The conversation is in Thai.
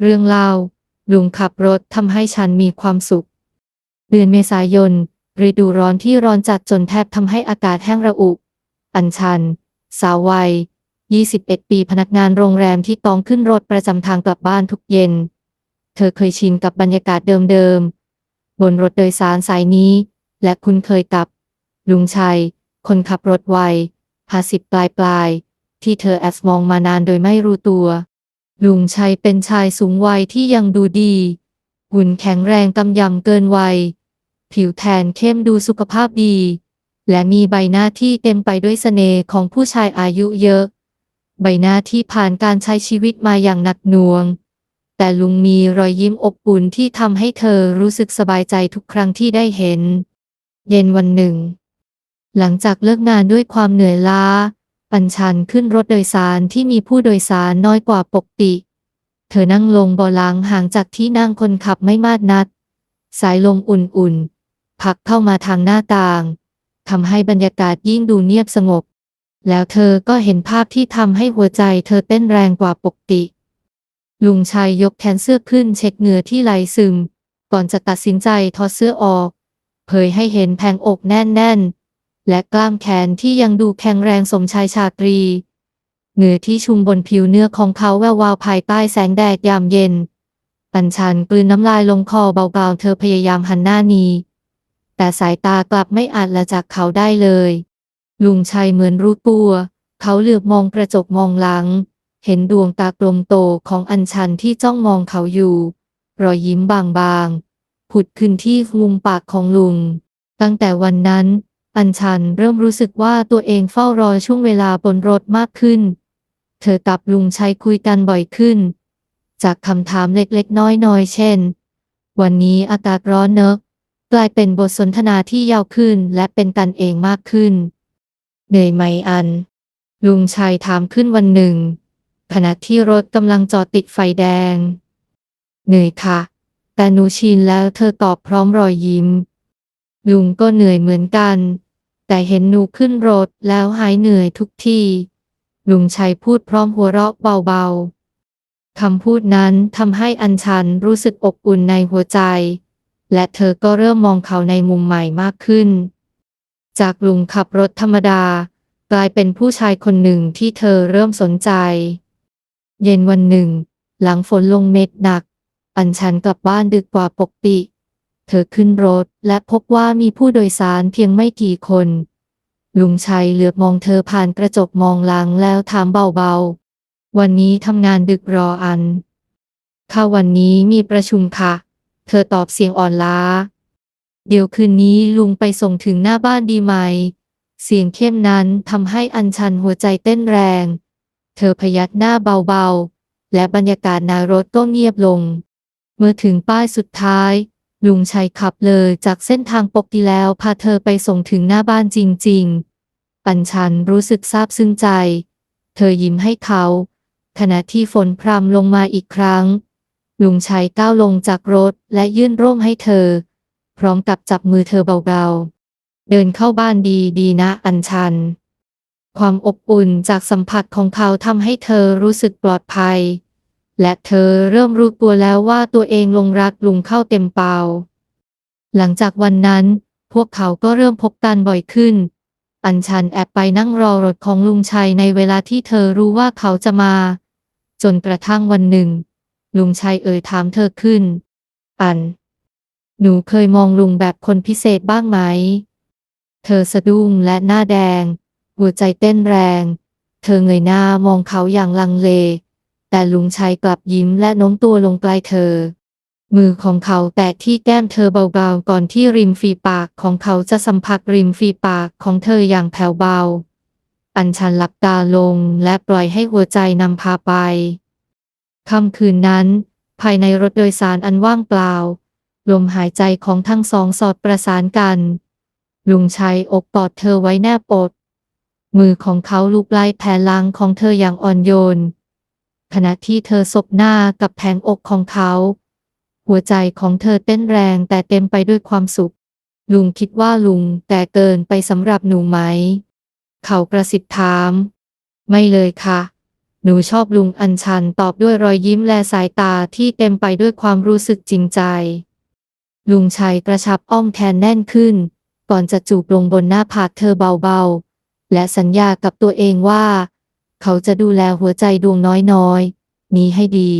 เรื่องเล่า ลุงขับรถทำให้ฉันมีความสุข เดือนเมษายน ฤดูร้อนที่ร้อนจัดจนแทบทำให้อากาศแห้งระอุ อัญชัน สาววัย 21 ปีพนักงานโรงแรมที่ต้องขึ้นรถประจำทางกลับบ้านทุกเย็น เธอเคยชินกับบรรยากาศเดิมๆ บนรถโดยสารสายนี้ และคุ้นเคยกับ ลุงชัย คนขับรถวัยห้าสิบปลายปลายๆที่เธอแอบมองมานานโดยไม่รู้ตัว ลุงชัยเป็นชายสูงวัยที่ยังดูดี หุ่นแข็งแรงกำยำเกินวัย ผิวแทนเข้มดูสุขภาพดี และมีใบหน้าที่เต็มไปด้วยเสน่ห์ของผู้ชายอายุเยอะ ใบหน้าที่ผ่านการใช้ชีวิตมาอย่างหนักหน่วง แต่ลุงมีรอยยิ้มอบอุ่นที่ทำให้เธอรู้สึกสบายใจทุกครั้งที่ได้เห็น เย็นวันหนึ่ง หลังจากเลิกงานด้วยความเหนื่อยล้า ปัญชันขึ้นรถโดยสารที่มีผู้โดยสารน้อยกว่าปกติ เธอนั่งลงเบาะหลังห่างจากที่นั่งคนขับไม่มากนัก สายลมอุ่นๆ พักเข้ามาทางหน้าต่างทำให้บรรยากาศยิ่งดูเงียบสงบ แล้วเธอก็เห็นภาพที่ทำให้หัวใจเธอเต้นแรงกว่าปกติ ลุงชัยยกแขนเสื้อขึ้นเช็คเหงื่อที่ไหลซึม ก่อนจะตัดสินใจถอดเสื้อออก เผยให้เห็นแผงอกแน่นๆ และกล้ามแขนที่ยังดูแข็งแรงสมชายชาตรี เหงื่อที่ชุ่มบนผิวเนื้อของเขาแวววาวภายใต้แสงแดดยามเย็น ปัญชันกลืนน้ำลายลงคอเบาๆเธอพยายามหันหน้านีแต่สายตากลับไม่อาจละจากเขาได้เลย ลุงชัยเหมือนรู้ตัว เขาเหลือบมองกระจกมองหลัง เห็นดวงตากลมโตของอัญชันที่จ้องมองเขาอยู่ รอยยิ้มบางๆผุดขึ้นที่มุมปากของลุง ตั้งแต่วันนั้น อัญชันเริ่มรู้สึกว่าตัวเองเฝ้ารอช่วงเวลาบนรถมากขึ้น เธอกับลุงชัยคุยกันบ่อยขึ้น จากคำถามเล็กๆ น้อยๆ เช่น วันนี้อากาศร้อนเนอะกลายเป็นบทสนทนาที่ยาวขึ้นและเป็นกันเองมากขึ้น เหนื่อยไหมอัน ลุงชัยถามขึ้นวันหนึ่ง ขณะที่รถกำลังจอดติดไฟแดง เหนื่อยค่ะ แต่หนูชินแล้วเธอตอบพร้อมรอยยิ้ม ลุงก็เหนื่อยเหมือนกัน แต่เห็นหนูขึ้นรถแล้วหายเหนื่อยทุกที ลุงชัยพูดพร้อมหัวเราะเบาๆ คำพูดนั้นทำให้อัญชันรู้สึกอบอุ่นในหัวใจ และเธอก็เริ่มมองเขาในมุมใหม่มากขึ้น จากลุงขับรถธรรมดา กลายเป็นผู้ชายคนหนึ่งที่เธอเริ่มสนใจ เย็นวันหนึ่ง หลังฝนลงเม็ดหนัก อัญชันกลับบ้านดึกกว่าปกติ เธอขึ้นรถและพบว่ามีผู้โดยสารเพียงไม่กี่คน ลุงชัยเหลือบมองเธอผ่านกระจกมองหลังแล้วถามเบาๆ วันนี้ทำงานดึกรออัน ค่ะวันนี้มีประชุมค่ะ เธอตอบเสียงอ่อนล้า เดี๋ยวคืนนี้ลุงไปส่งถึงหน้าบ้านดีไหม เสียงเข้มนั้นทำให้อัญชันหัวใจเต้นแรง เธอพยักหน้าเบาๆ และบรรยากาศในรถก็เงียบลง เมื่อถึงป้ายสุดท้าย ลุงชัยขับเลยจากเส้นทางปกติแล้วพาเธอไปส่งถึงหน้าบ้านจริง ๆ ปัญชันรู้สึกซาบซึ้งใจ เธอยิ้มให้เขา ขณะที่ฝนพรำลงมาอีกครั้ง ลุงชัยก้าวลงจากรถและยื่นร่มให้เธอ พร้อมกับจับมือเธอเบาๆ เดินเข้าบ้านดีดีๆนะอัญชัน ความอบอุ่นจากสัมผัสของเขาทำให้เธอรู้สึกปลอดภัย และเธอเริ่มรู้ตัวแล้วว่าตัวเองลงรักลุงเข้าเต็มเปล่า หลังจากวันนั้น พวกเขาก็เริ่มพบกันบ่อยขึ้น อัญชันแอบไปนั่งรอรถของลุงชัยในเวลาที่เธอรู้ว่าเขาจะมา จนกระทั่งวันหนึ่ง ลุงชัยเอ่ยถามเธอขึ้น อัน หนูเคยมองลุงแบบคนพิเศษบ้างไหม เธอสะดุ้งและหน้าแดง หัวใจเต้นแรง เธอเงยหน้ามองเขาอย่างลังเล แต่ลุงชัยกลับยิ้มและโน้มตัวลงใกล้เธอ มือของเขาแตะที่แก้มเธอเบาๆก่อนที่ริมฝีปากของเขาจะสัมผัสริมฝีปากของเธออย่างแผ่วเบา อัญชันหลับตาลงและปล่อยให้หัวใจนำพาไปค่ำคืนนั้น ภายในรถโดยสารอันว่างเปล่า ลมหายใจของทั้งสองสอดประสานกัน ลุงชัยอกกอดเธอไว้แนบอกมือของเขาลูบไล้แผ่ลังของเธออย่างอ่อนโยน ขณะที่เธอสบหน้ากับแผงอกของเขา หัวใจของเธอเต้นแรงแต่เต็มไปด้วยความสุข ลุงคิดว่าลุงแต่เกินไปสำหรับหนูไหม เขากระสิบถาม ไม่เลยค่ะ หนูชอบลุงอัญชันตอบด้วยรอยยิ้มและสายตาที่เต็มไปด้วยความรู้สึกจริงใจ ลุงชัยกระชับอ้อมแทนแน่นขึ้น ก่อนจะจูบลงบนหน้าผากเธอเบาๆ และสัญญากับตัวเองว่า เขาจะดูแลหัวใจดวงน้อยๆ นี้ให้ดี